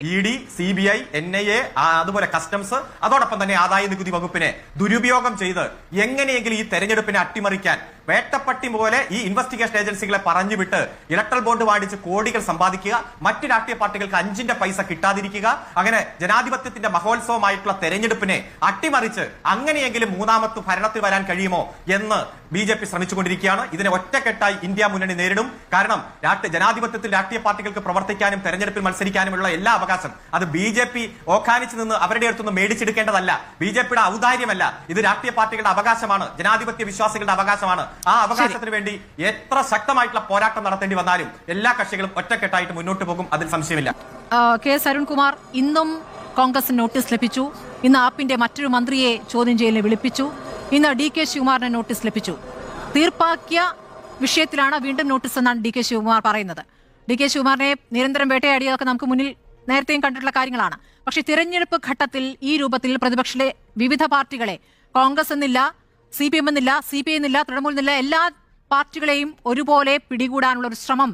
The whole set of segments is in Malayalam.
E D C B I N I A അതുപോലെ കസ്റ്റംസ് അതോടൊപ്പം തന്നെ ആദായ നികുതി വകുപ്പിനെ ദുരുപയോഗം ചെയ്ത് എങ്ങനെയെങ്കിലും ഈ തെരഞ്ഞെടുപ്പിനെ അട്ടിമറിക്കാൻ വേട്ടപ്പട്ടി പോലെ ഈ ഇൻവെസ്റ്റിഗേഷൻ ഏജൻസികളെ പറഞ്ഞു വിട്ട് ഇലക്ട്രൽ ബോണ്ട് വാടിച്ച് കോടികൾ സമ്പാദിക്കുക മറ്റു രാഷ്ട്രീയ പാർട്ടികൾക്ക് അഞ്ചിന്റെ പൈസ കിട്ടാതിരിക്കുക അങ്ങനെ ജനാധിപത്യത്തിന്റെ മഹോത്സവമായിട്ടുള്ള തെരഞ്ഞെടുപ്പിനെ അട്ടിമറിച്ച് അങ്ങനെയെങ്കിലും മൂന്നാമത്ത് ഭരണത്തിൽ വരാൻ കഴിയുമോ എന്ന് ബി ജെ പി ശ്രമിച്ചുകൊണ്ടിരിക്കുകയാണ്. ഇതിനെ ഒറ്റക്കെട്ടായി ഇന്ത്യ മുന്നണി നേരിടും. കാരണം രാഷ്ട്രീയ ജനാധിപത്യത്തിൽ രാഷ്ട്രീയ പാർട്ടികൾക്ക് പ്രവർത്തിക്കാനും തെരഞ്ഞെടുപ്പിൽ മത്സരിക്കാനുമുള്ള എല്ലാ അവകാശം അത് ബി ജെ പി ഓഖാനിച്ച് നിന്ന് അവരുടെ അടുത്തുനിന്ന് മേടിച്ചെടുക്കേണ്ടതല്ല. ബി ജെ പിയുടെ ഔദാര്യമല്ല. ഇത് രാഷ്ട്രീയ പാർട്ടികളുടെ അവകാശമാണ്. ജനാധിപത്യ വിശ്വാസികളുടെ അവകാശമാണ്. ആ അവകാശത്തിന് വേണ്ടി എത്ര ശക്തമായിട്ടുള്ള പോരാട്ടം നടത്തേണ്ടി വന്നാലും എല്ലാ കക്ഷികളും ഒറ്റക്കെട്ടായിട്ട് മുന്നോട്ട് പോകും. അതിൽ സംശയമില്ല. കെ എസ് അരുൺകുമാർ ഇന്നും കോൺഗ്രസിന് നോട്ടീസ് ലഭിച്ചു. ഇന്ന് ആപ്പിന്റെ മറ്റൊരു മന്ത്രിയെ ചോദ്യം ചെയ്യലിന് വിളിപ്പിച്ചു. ഇന്ന് ഡി കെ ശിവകുമാറിന് നോട്ടീസ് ലഭിച്ചു. തീർപ്പാക്കിയ വിഷയത്തിലാണ് വീണ്ടും നോട്ടീസ് എന്നാണ് ഡി കെ ശിവകുമാർ പറയുന്നത്. ഡി കെ ശിവകുമാറിനെ നിരന്തരം വേട്ടയാടിയതൊക്കെ നമുക്ക് മുന്നിൽ നേരത്തെയും കണ്ടിട്ടുള്ള കാര്യങ്ങളാണ്. പക്ഷേ തിരഞ്ഞെടുപ്പ് ഘട്ടത്തിൽ ഈ രൂപത്തിൽ പ്രതിപക്ഷത്തിലെ വിവിധ പാർട്ടികളെ കോൺഗ്രസ് എന്നില്ല സി പി എം എന്നില്ല സി പി ഐ എന്നില്ല തൃണമൂൽ എന്നില്ല എല്ലാ പാർട്ടികളെയും ഒരുപോലെ പിടികൂടാനുള്ള ഒരു ശ്രമം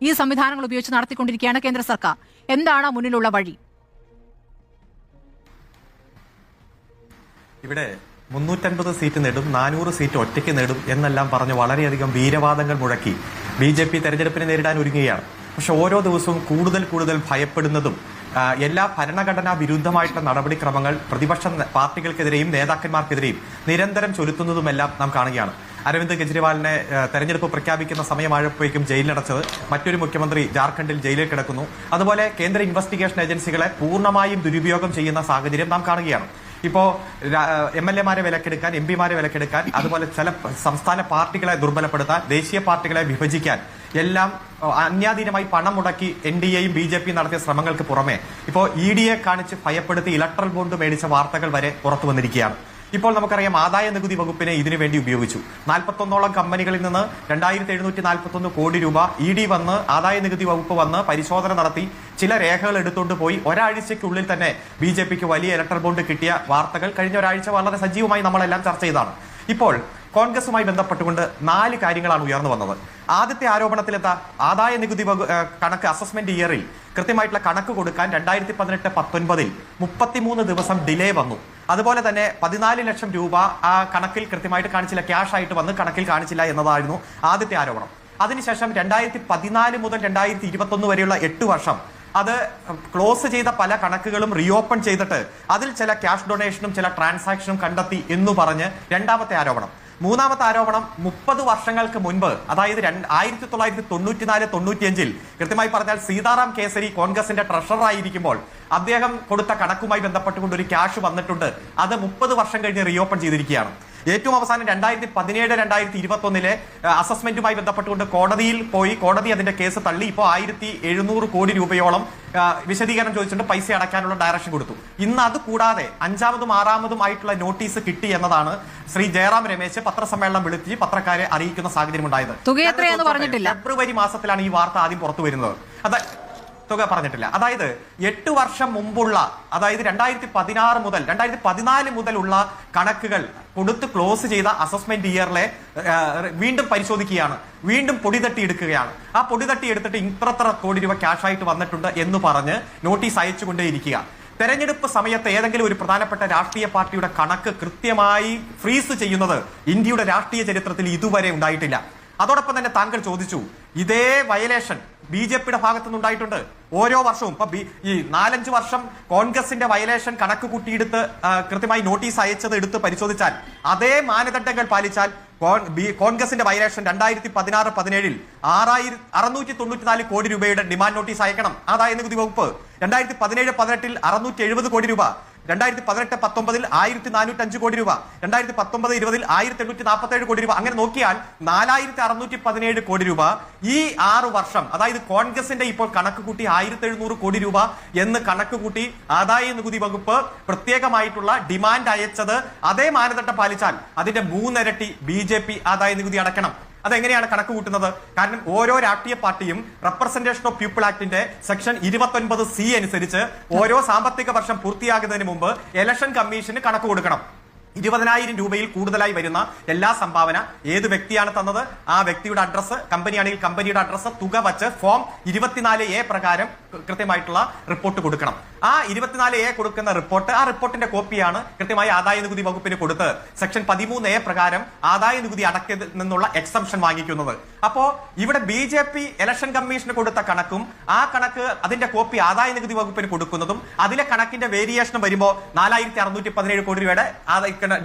ഈ സംവിധാനങ്ങൾ ഉപയോഗിച്ച് നടത്തിക്കൊണ്ടിരിക്കുകയാണ് കേന്ദ്ര സർക്കാർ. എന്താണ് മുന്നിലുള്ള വഴി? ഇവിടെ മുന്നൂറ്റൻപത് സീറ്റ് നേടും നാനൂറ് സീറ്റ് ഒറ്റയ്ക്ക് നേടും എന്നെല്ലാം പറഞ്ഞ് വളരെയധികം വീരവാദങ്ങൾ മുഴക്കി. ബി ജെ പി തെരഞ്ഞെടുപ്പിനെ നേരിടാൻ ഒരുങ്ങുകയാണ്. പക്ഷെ ഓരോ ദിവസവും കൂടുതൽ കൂടുതൽ ഭയപ്പെടുന്നതും എല്ലാ ഭരണഘടനാ വിരുദ്ധമായിട്ടുള്ള നടപടിക്രമങ്ങൾ പ്രതിപക്ഷ പാർട്ടികൾക്കെതിരെയും നേതാക്കന്മാർക്കെതിരെയും നിരന്തരം ചൊലുത്തുന്നതുമെല്ലാം നാം കാണുകയാണ്. അരവിന്ദ് കെജ്രിവാളിനെ തെരഞ്ഞെടുപ്പ് പ്രഖ്യാപിക്കുന്ന സമയമായപ്പോഴേക്കും ജയിലിലടച്ചത് മറ്റൊരു മുഖ്യമന്ത്രി ജാർഖണ്ഡിൽ ജയിലിൽ കിടക്കുന്നു. അതുപോലെ കേന്ദ്ര ഇൻവെസ്റ്റിഗേഷൻ ഏജൻസികളെ പൂർണമായും ദുരുപയോഗം ചെയ്യുന്ന സാഹചര്യം നാം കാണുകയാണ്. ഇപ്പോ എം എൽ എമാരെ വിലക്കെടുക്കാൻ എം പിമാരെ വിലക്കെടുക്കാൻ അതുപോലെ ചില സംസ്ഥാന പാർട്ടികളെ ദുർബലപ്പെടുത്താൻ ദേശീയ പാർട്ടികളെ വിഭജിക്കാൻ എല്ലാം അന്യാധീനമായി പണം മുടക്കി എൻ ഡി എയും ബി ജെ പിയും നടത്തിയ ശ്രമങ്ങൾക്ക് പുറമെ ഇപ്പോൾ ഇ ഡിയെ കാണിച്ച് ഭയപ്പെടുത്തി ഇലക്ട്രൽ ബോണ്ട് മേടിച്ച വാർത്തകൾ വരെ പുറത്തു വന്നിരിക്കുകയാണ്. ഇപ്പോൾ നമുക്കറിയാം ആദായ നികുതി വകുപ്പിനെ ഇതിനു വേണ്ടി ഉപയോഗിച്ചു. നാൽപ്പത്തൊന്നോളം കമ്പനികളിൽ നിന്ന് രണ്ടായിരത്തി എഴുന്നൂറ്റി നാൽപ്പത്തൊന്ന് കോടി രൂപ ഇ ഡി വന്ന് ആദായ നികുതി വകുപ്പ് വന്ന് പരിശോധന നടത്തി ചില രേഖകൾ എടുത്തുകൊണ്ട് പോയി ഒരാഴ്ചയ്ക്കുള്ളിൽ തന്നെ ബി ജെ പിക്ക് വലിയ ഇലക്ട്രൽ ബോണ്ട് കിട്ടിയ വാർത്തകൾ കഴിഞ്ഞ ഒരാഴ്ച വളരെ സജീവമായി നമ്മളെല്ലാം ചർച്ച ചെയ്താണ് ഇപ്പോൾ കോൺഗ്രസുമായി ബന്ധപ്പെട്ടുകൊണ്ട് നാല് കാര്യങ്ങളാണ് ഉയർന്നു വന്നത്. ആദ്യത്തെ ആരോപണത്തിലെത്താ ആദായ നികുതി കണക്ക് അസസ്മെന്റ് ഇയറിൽ കൃത്യമായിട്ടുള്ള കണക്ക് കൊടുക്കാൻ രണ്ടായിരത്തി പതിനെട്ട് പത്തൊൻപതിൽ മുപ്പത്തിമൂന്ന് ദിവസം ഡിലേ വന്നു. അതുപോലെ തന്നെ പതിനാല് ലക്ഷം രൂപ ആ കണക്കിൽ കൃത്യമായിട്ട് കാണിച്ചില്ല. ക്യാഷ് ആയിട്ട് വന്ന് കണക്കിൽ കാണിച്ചില്ല എന്നതായിരുന്നു ആദ്യത്തെ ആരോപണം. അതിനുശേഷം രണ്ടായിരത്തി പതിനാല് മുതൽ രണ്ടായിരത്തി ഇരുപത്തൊന്ന് വരെയുള്ള എട്ട് വർഷം അത് ക്ലോസ് ചെയ്ത പല കണക്കുകളും റീഓപ്പൺ ചെയ്തിട്ട് അതിൽ ചില ക്യാഷ് ഡൊണേഷനും ചില ട്രാൻസാക്ഷനും കണ്ടെത്തി എന്ന് പറഞ്ഞ് രണ്ടാമത്തെ ആരോപണം. മൂന്നാമത്തെ ആരോപണം മുപ്പത് വർഷങ്ങൾക്ക് മുൻപ് അതായത് രണ്ട് ആയിരത്തി തൊള്ളായിരത്തി തൊണ്ണൂറ്റിനാല് തൊണ്ണൂറ്റിയഞ്ചിൽ. കൃത്യമായി പറഞ്ഞാൽ സീതാറാം കേസരി കോൺഗ്രസിന്റെ ട്രഷറായിരിക്കുമ്പോൾ അദ്ദേഹം കൊടുത്ത കണക്കുമായി ബന്ധപ്പെട്ടുകൊണ്ട് ഒരു ക്യാഷ് വന്നിട്ടുണ്ട്. അത് മുപ്പത് വർഷം കഴിഞ്ഞ് റീഓപ്പൺ ചെയ്തിരിക്കുകയാണ്. ഏറ്റവും അവസാനം രണ്ടായിരത്തി പതിനേഴ് രണ്ടായിരത്തി ഇരുപത്തി ഒന്നിലെ അസസ്മെന്റുമായി ബന്ധപ്പെട്ടുകൊണ്ട് കോടതിയിൽ പോയി. കോടതി അതിന്റെ കേസ് തള്ളി. ഇപ്പോൾ ആയിരത്തി എഴുന്നൂറ് കോടി രൂപയോളം വിശദീകരണം ചോദിച്ചിട്ടുണ്ട്. പൈസ അടയ്ക്കാനുള്ള ഡയറക്ഷൻ കൊടുത്തു. ഇന്ന് അത് കൂടാതെ അഞ്ചാമതും ആറാമതും ആയിട്ടുള്ള നോട്ടീസ് കിട്ടി എന്നതാണ് ശ്രീ ജയറാം രമേശ് പത്രസമ്മേളനം വിളിച്ച് പത്രക്കാരെ അറിയിക്കുന്ന സാഹചര്യം ഉണ്ടായത്? ഫെബ്രുവരി മാസത്തിലാണ് ഈ വാർത്ത ആദ്യം പുറത്തു വരുന്നത്. അത് തുക പറഞ്ഞിട്ടില്ല. അതായത് എട്ട് വർഷം മുമ്പുള്ള അതായത് രണ്ടായിരത്തി പതിനാറ് മുതൽ രണ്ടായിരത്തി പതിനാല് മുതലുള്ള കണക്കുകൾ കൊടുത്ത് ക്ലോസ് ചെയ്ത അസസ്മെന്റ് ഇയറിലെ വീണ്ടും പരിശോധിക്കുകയാണ്. വീണ്ടും പൊടി തട്ടി എടുക്കുകയാണ് ആ പൊടി തട്ടി എടുത്തിട്ട് ഇത്രത്ര കോടി രൂപ ക്യാഷ് ആയിട്ട് വന്നിട്ടുണ്ട് എന്ന് പറഞ്ഞ് നോട്ടീസ് അയച്ചുകൊണ്ടേയിരിക്കുക. തെരഞ്ഞെടുപ്പ് സമയത്ത് ഏതെങ്കിലും ഒരു പ്രധാനപ്പെട്ട രാഷ്ട്രീയ പാർട്ടിയുടെ കണക്ക് കൃത്യമായി ഫ്രീസ് ചെയ്യുന്നത് ഇന്ത്യയുടെ രാഷ്ട്രീയ ചരിത്രത്തിൽ ഇതുവരെ ഉണ്ടായിട്ടില്ല. അതോടൊപ്പം തന്നെ താങ്കൾ ചോദിച്ചു ഇതേ വയലേഷൻ ബി ജെ പിയുടെ ഭാഗത്തുനിന്ന് ഉണ്ടായിട്ടുണ്ട് ഓരോ വർഷവും ഇപ്പൊ ഈ നാലഞ്ച് വർഷം കോൺഗ്രസിന്റെ വയലേഷൻ കണക്ക് കൂട്ടിയെടുത്ത് കൃത്യമായി നോട്ടീസ് അയച്ചത് എടുത്ത് പരിശോധിച്ചാൽ അതേ മാനദണ്ഡങ്ങൾ പാലിച്ചാൽ കോൺഗ്രസിന്റെ വയലേഷൻ രണ്ടായിരത്തി പതിനാറ് പതിനേഴിൽ ആറായിരത്തി കോടി രൂപയുടെ ഡിമാൻഡ് നോട്ടീസ് അയക്കണം. ആദായ നികുതി വകുപ്പ്? രണ്ടായിരത്തി പതിനേഴ് പതിനെട്ടിൽ അറുന്നൂറ്റി കോടി രൂപ. രണ്ടായിരത്തി പതിനെട്ട് പത്തൊമ്പതിൽ ആയിരത്തി നാനൂറ്റി അഞ്ച് കോടി രൂപ രണ്ടായിരത്തി പത്തൊമ്പത് ഇരുപതിൽ ആയിരത്തി എണ്ണൂറ്റി നാൽപ്പത്തി ഏഴ് കോടി രൂപ അങ്ങനെ നോക്കിയാൽ നാലായിരത്തി അറുന്നൂറ്റി പതിനേഴ് കോടി രൂപ ഈ ആറ് വർഷം അതായത് കോൺഗ്രസിന്റെ ഇപ്പോൾ കണക്ക് കൂട്ടി ആയിരത്തി എഴുന്നൂറ് കോടി രൂപ എന്ന് കണക്ക് കൂട്ടി ആദായ നികുതി വകുപ്പ് പ്രത്യേകമായിട്ടുള്ള ഡിമാൻഡ് അയച്ചത് അതേ മാനദണ്ഡം പാലിച്ചാൽ അതിന്റെ മൂന്നിരട്ടി ബി ജെ പി ആദായ നികുതി അടക്കണം അതെങ്ങനെയാണ് കണക്ക് കൂട്ടുന്നത്? കാരണം ഓരോ രാഷ്ട്രീയ പാർട്ടിയും റെപ്രസെന്റേഷൻ ഓഫ് പീപ്പിൾ ആക്ടിന്റെ സെക്ഷൻ ഇരുപത്തൊൻപത് സി അനുസരിച്ച് ഓരോ സാമ്പത്തിക വർഷം പൂർത്തിയാകുന്നതിന് മുമ്പ് ഇലക്ഷൻ കമ്മീഷന് കണക്ക് കൊടുക്കണം. ഇരുപതിനായിരം രൂപയിൽ കൂടുതലായി വരുന്ന എല്ലാ സംഭാവന ഏത് വ്യക്തിയാണ് തന്നത്? ആ വ്യക്തിയുടെ അഡ്രസ്സ് കമ്പനിയാണെങ്കിൽ കമ്പനിയുടെ അഡ്രസ്സ് തുക വച്ച് ഫോം ഇരുപത്തിനാല് എ പ്രകാരം കൃത്യമായിട്ടുള്ള റിപ്പോർട്ട് കൊടുക്കണം. ആ ഇരുപത്തിനാല് എ കൊടുക്കുന്ന റിപ്പോർട്ട് ആ റിപ്പോർട്ടിന്റെ കോപ്പിയാണ് കൃത്യമായി ആദായ നികുതി വകുപ്പിന് കൊടുത്ത് സെക്ഷൻ പതിമൂന്ന് എ പ്രകാരം ആദായ നികുതി അടക്കിൽ നിന്നുള്ള എക്സംഷൻ വാങ്ങിക്കുന്നത്. അപ്പോ ഇവിടെ ബി ജെ പി ഇലക്ഷൻ കമ്മീഷന് കൊടുത്ത കണക്കും ആ കണക്ക് അതിന്റെ കോപ്പി ആദായ നികുതി വകുപ്പിന് കൊടുക്കുന്നതും അതിലെ കണക്കിന്റെ വേരിയേഷൻ വരുമ്പോൾ നാലായിരത്തി അറുന്നൂറ്റി പതിനേഴ് കോടി രൂപയുടെ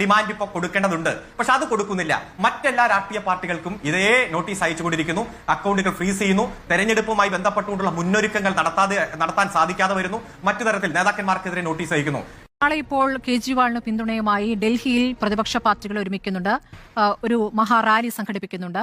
ഡിമാൻഡ് ഇപ്പോൾ കൊടുക്കേണ്ടതുണ്ട്. പക്ഷെ അത് കൊടുക്കുന്നില്ല. മറ്റെല്ലാ രാഷ്ട്രീയ പാർട്ടികൾക്കും ഇതേ നോട്ടീസ് അയച്ചുകൊണ്ടിരിക്കുന്നു. അക്കൗണ്ടുകൾ ഫ്രീസ് ചെയ്യുന്നു. തെരഞ്ഞെടുപ്പുമായി ബന്ധപ്പെട്ടുകൊണ്ടുള്ള മുന്നൊരുക്കങ്ങൾ നടത്താതെ നടത്താൻ സാധിക്കാതെ വരുന്നു. മറ്റു തരത്തിൽ നേതാക്കന്മാർക്കെതിരെ നോട്ടീസ് അയക്കുന്നു. നാളെ ഇപ്പോൾ കേജ്രിവാളിന് പിന്തുണയുമായി ഡൽഹിയിൽ പ്രതിപക്ഷ പാർട്ടികൾ ഒരുമിക്കുന്നുണ്ട്. ഒരു മഹാറാലി സംഘടിപ്പിക്കുന്നുണ്ട്.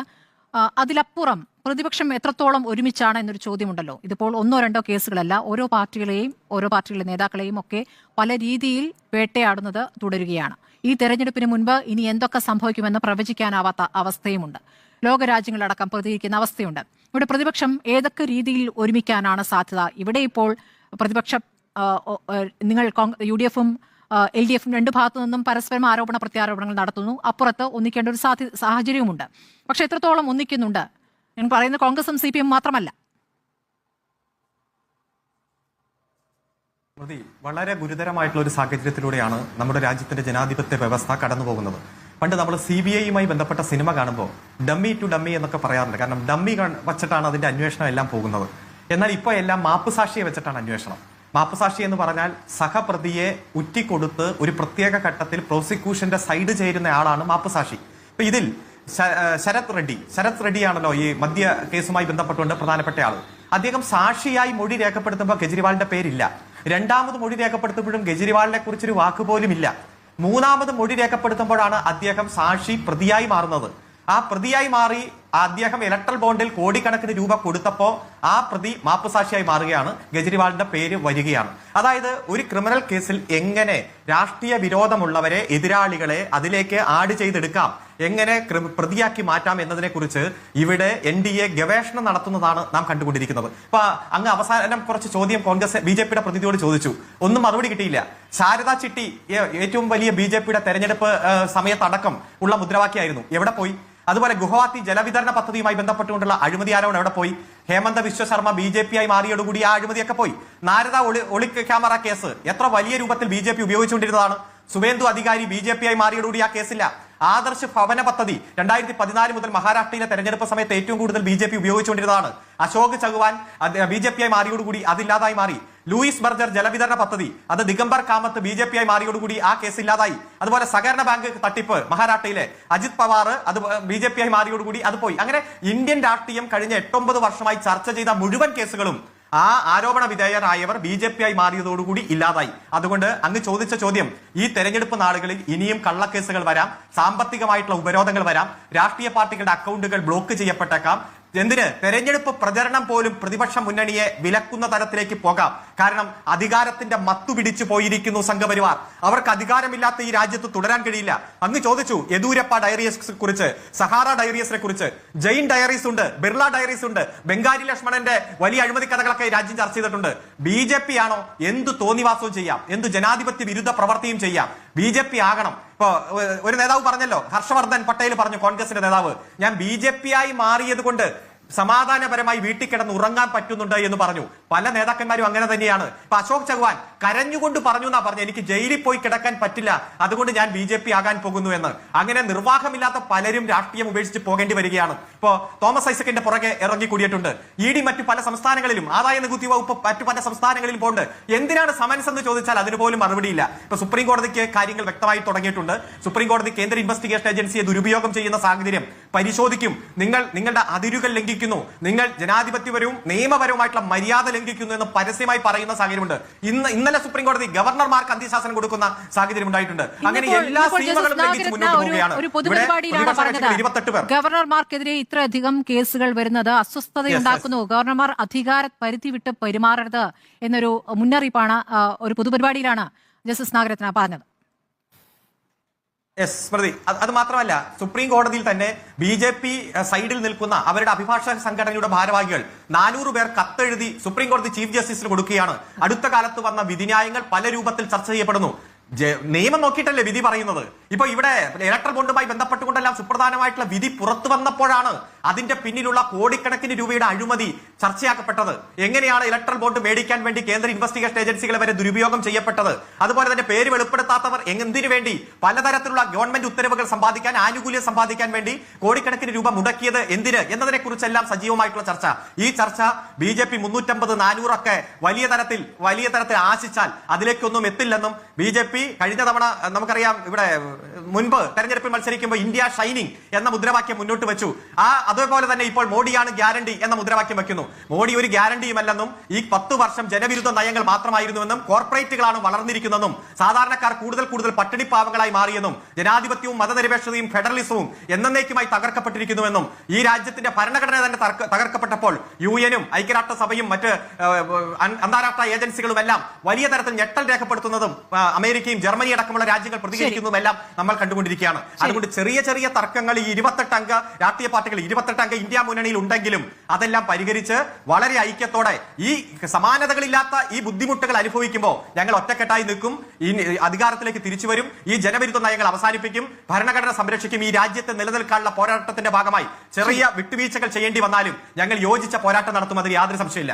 അതിലപ്പുറം പ്രതിപക്ഷം എത്രത്തോളം ഒരുമിച്ചാണ് എന്നൊരു ചോദ്യമുണ്ടല്ലോ. ഇതിപ്പോൾ ഒന്നോ രണ്ടോ കേസുകളല്ല ഓരോ പാർട്ടികളെയും ഓരോ പാർട്ടികളുടെ നേതാക്കളെയും ഒക്കെ പല രീതിയിൽ വേട്ടയാടുന്നത് തുടരുകയാണ്. ഈ തെരഞ്ഞെടുപ്പിന് മുൻപ് ഇനി എന്തൊക്കെ സംഭവിക്കുമെന്ന് പ്രവചിക്കാനാവാത്ത അവസ്ഥയുമുണ്ട്. ലോകരാജ്യങ്ങളടക്കം പ്രതികരിക്കുന്ന അവസ്ഥയുണ്ട്. ഇവിടെ പ്രതിപക്ഷം ഏതൊക്കെ രീതിയിൽ ഒരുമിക്കാനാണ് സാധ്യത? ഇവിടെ ഇപ്പോൾ പ്രതിപക്ഷ നിങ്ങൾ യു ഡി എഫും എൽ ഡി എഫും രണ്ട് ഭാഗത്തു നിന്നും പരസ്പരം ആരോപണ പ്രത്യാരോപണങ്ങൾ നടത്തുന്നു. അപ്പുറത്ത് ഒന്നിക്കേണ്ട ഒരു സാധ്യ സാഹചര്യവുമുണ്ട്. പക്ഷെ എത്രത്തോളം ഒന്നിക്കുന്നുണ്ട്? ഞാൻ പറയുന്നത് കോൺഗ്രസും സി പി എം മാത്രമല്ല. സ്മൃതി വളരെ ഗുരുതരമായിട്ടുള്ള ഒരു സാഹചര്യത്തിലൂടെയാണ് നമ്മുടെ രാജ്യത്തിന്റെ ജനാധിപത്യ വ്യവസ്ഥ കടന്നു പോകുന്നത് പണ്ട് നമ്മൾ സി ബി ഐയുമായി ബന്ധപ്പെട്ട സിനിമ കാണുമ്പോൾ ഡമ്മി ടു ഡമ്മി എന്നൊക്കെ പറയാറുണ്ട്. കാരണം ഡമ്മി വച്ചിട്ടാണ് അതിന്റെ അന്വേഷണം എല്ലാം പോകുന്നത്. എന്നാൽ ഇപ്പോൾ എല്ലാം മാപ്പ് സാക്ഷിയെ വെച്ചിട്ടാണ് അന്വേഷണം. മാപ്പുസാക്ഷി എന്ന് പറഞ്ഞാൽ സഹപ്രതിയെ ഉറ്റിക്കൊടുത്ത് ഒരു പ്രത്യേക ഘട്ടത്തിൽ പ്രോസിക്യൂഷന്റെ സൈഡ് ചേരുന്ന ആളാണ് മാപ്പുസാക്ഷി. ഇപ്പൊ ഇതിൽ ശരത് റെഡ്ഡി. ശരത് റെഡ്ഡിയാണല്ലോ ഈ മദ്യ കേസുമായി ബന്ധപ്പെട്ടുകൊണ്ട് പ്രധാനപ്പെട്ട ആൾ. അദ്ദേഹം സാക്ഷിയായി മൊഴി രേഖപ്പെടുത്തുമ്പോൾ കെജ്രിവാളിന്റെ പേരില്ല. രണ്ടാമത് മൊഴി രേഖപ്പെടുത്തുമ്പോഴും കെജ്രിവാളിനെ കുറിച്ചൊരു വാക്കുപോലും ഇല്ല മൂന്നാമത് മൊഴി രേഖപ്പെടുത്തുമ്പോഴാണ് അദ്ദേഹം സാക്ഷി പ്രതിയായി മാറുന്നത്. ആ പ്രതിയായി മാറി അദ്ദേഹം ഇലക്ട്രൽ ബോണ്ടിൽ കോടിക്കണക്കിന് രൂപ കൊടുത്തപ്പോൾ ആ പ്രതി മാപ്പുസാക്ഷിയായി മാറുകയാണ്. കെജ്രിവാളിന്റെ പേര് വരികയാണ്. അതായത് ഒരു ക്രിമിനൽ കേസിൽ എങ്ങനെ രാഷ്ട്രീയ വിരോധമുള്ളവരെ എതിരാളികളെ അതിലേക്ക് ആഡ് ചെയ്തെടുക്കാം എങ്ങനെ പ്രതിയാക്കി മാറ്റാം എന്നതിനെ കുറിച്ച് ഇവിടെ എൻ ഡി എ ഗവേഷണം നടത്തുന്നതാണ് നാം കണ്ടുകൊണ്ടിരിക്കുന്നത്. അപ്പൊ അങ്ങ് അവസാനം കുറച്ച് ചോദ്യം കോൺഗ്രസ് ബി ജെ പിയുടെ പ്രതിനിധിയോട് ചോദിച്ചു. ഒന്നും മറുപടി കിട്ടിയില്ല. ശാരദാ ചിട്ടി ഏറ്റവും വലിയ ബി ജെ പിയുടെ തെരഞ്ഞെടുപ്പ് സമയത്തടക്കം ഉള്ള മുദ്രാവാക്യമായിരുന്നു. എവിടെ പോയി? അതുപോലെ ഗുവാഹത്തി ജലവിതരണ പദ്ധതിയുമായി ബന്ധപ്പെട്ടുകൊണ്ടുള്ള അഴിമതി ആരോപണം എവിടെ പോയി? Himanta Biswa Sarma B J P ആയി മാറിയോടുകൂടി ആ അഴിമതിയൊക്കെ പോയി. നാരദ ഒളി ഒളി ക്യാമറ കേസ്. എത്ര വലിയ രൂപത്തിൽ ബി ജെ പി ഉപയോഗിച്ചുകൊണ്ടിരുന്നതാണ്? Suvendu Adhikari B J P ആയി മാറിയോടുകൂടി ആ കേസില്ല. ആദർശ് ഭവന പദ്ധതി രണ്ടായിരത്തി പതിനാല് മുതൽ മഹാരാഷ്ട്രയിലെ തെരഞ്ഞെടുപ്പ് സമയത്ത് ഏറ്റവും കൂടുതൽ B J P ഉപയോഗിച്ചുകൊണ്ടിരുന്നതാണ്. Ashok Chavan B J P ആയി മാറിയോടുകൂടി അതില്ലാതായി മാറി. ലൂയിസ് ബർജർ ജലവിതരണ പദ്ധതി അത് Digambar Kamat B J P ആയി മാറിയോടുകൂടി ആ കേസ് ഇല്ലാതായി. അതുപോലെ സഹകരണ ബാങ്ക് തട്ടിപ്പ് മഹാരാഷ്ട്രയിലെ അജിത് പവാർ അത് ബി ജെ പി ആയി മാറിയോടുകൂടി അത് പോയി. അങ്ങനെ ഇന്ത്യൻ രാഷ്ട്രീയം കഴിഞ്ഞ എട്ടൊമ്പത് വർഷമായി ചർച്ച ചെയ്ത മുഴുവൻ കേസുകളും ആ ആരോപണ വിധേയരായവർ ബി ജെ പി ആയി മാറിയതോടുകൂടി ഇല്ലാതായി. അതുകൊണ്ട് അങ്ങ് ചോദിച്ച ചോദ്യം ഈ തെരഞ്ഞെടുപ്പ് നാളുകളിൽ ഇനിയും കള്ളക്കേസുകൾ വരാം സാമ്പത്തികമായിട്ടുള്ള ഉപരോധങ്ങൾ വരാം രാഷ്ട്രീയ പാർട്ടികളുടെ അക്കൗണ്ടുകൾ ബ്ലോക്ക് ചെയ്യപ്പെട്ടേക്കാം എന്തിന്? തെരഞ്ഞെടുപ്പ് പ്രചരണം പോലും പ്രതിപക്ഷ മുന്നണിയെ വിലക്കുന്ന തരത്തിലേക്ക് പോകാം. കാരണം അധികാരത്തിന്റെ മത്തു പിടിച്ചു പോയിരിക്കുന്നു സംഘപരിവാർ. അവർക്ക് അധികാരമില്ലാത്ത ഈ രാജ്യത്ത് തുടരാൻ കഴിയില്ല. അങ്ങ് ചോദിച്ചു യെദൂരപ്പ ഡയറീസിനെ കുറിച്ച് സഹാറ ഡയറീസിനെ കുറിച്ച്. ജെയിൻ ഡയറീസ് ഉണ്ട് ബിർള ഡയറീസ് ഉണ്ട് ബംഗാരി ലക്ഷ്മണന്റെ വലിയ അഴിമതി കഥകളൊക്കെ രാജ്യം ചർച്ച ചെയ്തിട്ടുണ്ട്. ബി ആണോ? എന്ത് തോന്നിവാസവും ചെയ്യാം. എന്ത് ജനാധിപത്യ വിരുദ്ധ പ്രവർത്തിയും ചെയ്യാം. ബി ജെ പി ആകണം. ഇപ്പൊ ഒരു നേതാവ് പറഞ്ഞല്ലോ ഹർഷവർദ്ധൻ പട്ടേൽ പറഞ്ഞു കോൺഗ്രസിന്റെ നേതാവ്. ഞാൻ ബി ജെ പി ആയി മാറിയത് കൊണ്ട് സമാധാനപരമായി വീട്ടിൽ കിടന്ന് ഉറങ്ങാൻ പറ്റുന്നുണ്ട് എന്ന് പറഞ്ഞു. പല നേതാക്കന്മാരും അങ്ങനെ തന്നെയാണ്. ഇപ്പൊ അശോക് ചൗഹാൻ കരഞ്ഞുകൊണ്ട് പറഞ്ഞു എന്നാ പറഞ്ഞു എനിക്ക് ജയിലിൽ പോയി കിടക്കാൻ പറ്റില്ല അതുകൊണ്ട് ഞാൻ ബി ജെ പി ആകാൻ പോകുന്നു എന്ന്. അങ്ങനെ നിർവാഹമില്ലാത്ത പലരും രാഷ്ട്രീയം ഉപേക്ഷിച്ച് പോകേണ്ടി വരികയാണ്. ഇപ്പോ തോമസ് ഐസക്കിന്റെ പുറകെ ഇറങ്ങി കൂടിയിട്ടുണ്ട് ഇ മറ്റു പല സംസ്ഥാനങ്ങളിലും ആദായ നികുതി വകുപ്പ് മറ്റു പല സംസ്ഥാനങ്ങളിലും പോകുന്നുണ്ട് എന്തിനാണ് സമൻസ് എന്ന് ചോദിച്ചാൽ അതിന് പോലും മറുപടിയില്ല. ഇപ്പൊ സുപ്രീം കോടതിക്ക് കാര്യങ്ങൾ വ്യക്തമായി തുടങ്ങിയിട്ടുണ്ട്. സുപ്രീം കോടതി കേന്ദ്ര ഇൻവെസ്റ്റിഗേഷൻ ഏജൻസിയെ ദുരുപയോഗം ചെയ്യുന്ന സാഹചര്യം പരിശോധിക്കും. നിങ്ങൾ നിങ്ങളുടെ അതിരുകൾ ലംഘിക്കുന്നു. നിങ്ങൾ ജനാധിപത്യപരവും നിയമപരവുമായിട്ടുള്ള മര്യാദ ലംഘിക്കുന്നു എന്ന് പരസ്യമായി പറയുന്ന സാഹചര്യമുണ്ട്. ഇന്ന് ഇന്നലെ സുപ്രീം കോടതി ഗവർണർമാർക്ക് അന്ത്യശാസനം കൊടുക്കുന്ന സാഹചര്യം ഉണ്ടായിട്ടുണ്ട്. അങ്ങനെ എല്ലാ സീമകളും ലംഘിച്ച് മുന്നോട്ട് പോവുകയാണ്. ഇരുപത്തെട്ട് പേർ. ഗവർണർമാർക്കെതിരെ ഇത്രയധികം കേസുകൾ വരുന്നത് അസ്വസ്ഥതയുണ്ടാക്കുന്നു. ഗവർണർമാർ അധികാര പരിധി വിട്ട് പെരുമാറരുത് എന്നൊരു മുന്നറിയിപ്പാണ് ഒരു പൊതുപരിപാടിയിലാണ് ജസ്റ്റിസ് നാഗരത്ന പറഞ്ഞത്. യെസ് സ്മൃതി അത് മാത്രമല്ല സുപ്രീം കോടതിയിൽ തന്നെ ബി ജെ പി സൈഡിൽ നിൽക്കുന്ന അവരുടെ അഭിഭാഷക സംഘടനയുടെ ഭാരവാഹികൾ നാനൂറ് പേർ കത്തെഴുതി സുപ്രീം കോടതി ചീഫ് ജസ്റ്റിസിന് കൊടുക്കുകയാണ്. അടുത്ത കാലത്ത് വന്ന വിധിന്യായങ്ങൾ പല രൂപത്തിൽ ചർച്ച ചെയ്യപ്പെടുന്നു. നിയമം നോക്കിയിട്ടല്ലേ വിധി പറയുന്നത്? ഇപ്പൊ ഇവിടെ ഇലക്ട്രൽ ബോണ്ടുമായി ബന്ധപ്പെട്ടുകൊണ്ടെല്ലാം സുപ്രധാനമായിട്ടുള്ള വിധി പുറത്തു വന്നപ്പോഴാണ് അതിന്റെ പിന്നിലുള്ള കോടിക്കണക്കിന് രൂപയുടെ അഴിമതി ചർച്ചയാക്കപ്പെട്ടത്. എങ്ങനെയാണ് ഇലക്ട്രൽ ബോണ്ട് മേടിക്കാൻ വേണ്ടി കേന്ദ്ര ഇൻവെസ്റ്റിഗേഷൻ ഏജൻസികളെ വരെ ദുരുപയോഗം ചെയ്യപ്പെട്ടത്? അതുപോലെ തന്നെ പേര് വെളിപ്പെടുത്താത്തവർ എന്തിനു വേണ്ടി പലതരത്തിലുള്ള ഗവൺമെന്റ് ഉത്തരവുകൾ സമ്പാദിക്കാൻ ആനുകൂല്യം സമ്പാദിക്കാൻ വേണ്ടി കോടിക്കണക്കിന് രൂപ മുടക്കിയത് എന്തിന് എന്നതിനെ കുറിച്ചെല്ലാം സജീവമായിട്ടുള്ള ചർച്ച. ഈ ചർച്ച ബി ജെ പി മുന്നൂറ്റമ്പത് നാനൂറൊക്കെ വലിയ തരത്തിൽ വലിയ തരത്തിൽ ആശിച്ചാൽ അതിലേക്കൊന്നും എത്തില്ലെന്നും ബി ജെ പി കഴിഞ്ഞ തവണ നമുക്കറിയാം ഇവിടെ മുൻപ് തെരഞ്ഞെടുപ്പിൽ മത്സരിക്കുമ്പോൾ ഇന്ത്യ ഷൈനിങ് എന്ന മുദ്രാവാക്യം മുന്നോട്ട് വെച്ചു. ആ അതേപോലെ തന്നെ ഇപ്പോൾ മോഡിയാണ് ഗ്യാരണ്ടി എന്ന മുദ്രാവാക്യം വെക്കുന്നു മോഡി ഒരു ഗ്യാരണ്ടിയുമല്ലെന്നും ഈ പത്ത് വർഷം ജനവിരുദ്ധ നയങ്ങൾ മാത്രമായിരുന്നുവെന്നും കോർപ്പറേറ്റുകളാണ് വളർന്നിരിക്കുന്നതെന്നും സാധാരണക്കാർ കൂടുതൽ കൂടുതൽ പട്ടിണിപ്പാവങ്ങളായി മാറിയെന്നും ജനാധിപത്യവും മതനിരപേക്ഷതയും ഫെഡറലിസവും എന്നേക്കുമായി തകർക്കപ്പെട്ടിരിക്കുന്നുവെന്നും ഈ രാജ്യത്തിന്റെ ഭരണഘടന തന്നെ തകർക്കപ്പെട്ടപ്പോൾ യു എനും ഐക്യരാഷ്ട്രസഭയും മറ്റ് അന്താരാഷ്ട്ര ഏജൻസികളും എല്ലാം വലിയ തരത്തിൽ ഞെട്ടൽ രേഖപ്പെടുത്തുന്നതും അമേരിക്കയും ജർമ്മനി അടക്കമുള്ള രാജ്യങ്ങൾ പ്രതികരിക്കുന്നതും എല്ലാം നമ്മൾ കണ്ടുകൊണ്ടിരിക്കുകയാണ്. അതുകൊണ്ട് ചെറിയ ചെറിയ തർക്കങ്ങൾ ഈ ഇരുപത്തെട്ട് അംഗ രാഷ്ട്രീയ പാർട്ടികൾ ഇരുപത്തെട്ട് അംഗ ഇന്ത്യ മുന്നണിയിൽ ഉണ്ടെങ്കിലും അതെല്ലാം പരിഹരിച്ച് വളരെ ഐക്യത്തോടെ ഈ സമാനതകളില്ലാത്ത ഈ ബുദ്ധിമുട്ടുകൾ അനുഭവിക്കുമ്പോൾ ഞങ്ങൾ ഒറ്റക്കെട്ടായി നിൽക്കും. ഈ അധികാരത്തിലേക്ക് തിരിച്ചു വരും. ഈ ജനവിരുദ്ധ നയങ്ങൾ അവസാനിപ്പിക്കും. ഭരണഘടന സംരക്ഷിക്കും. ഈ രാജ്യത്തെ നിലനിൽക്കാനുള്ള പോരാട്ടത്തിന്റെ ഭാഗമായി ചെറിയ വിട്ടുവീഴ്ചകൾ ചെയ്യേണ്ടി വന്നാലും ഞങ്ങൾ യോജിച്ച പോരാട്ടം നടത്തും. യാതൊരു സംശയമില്ല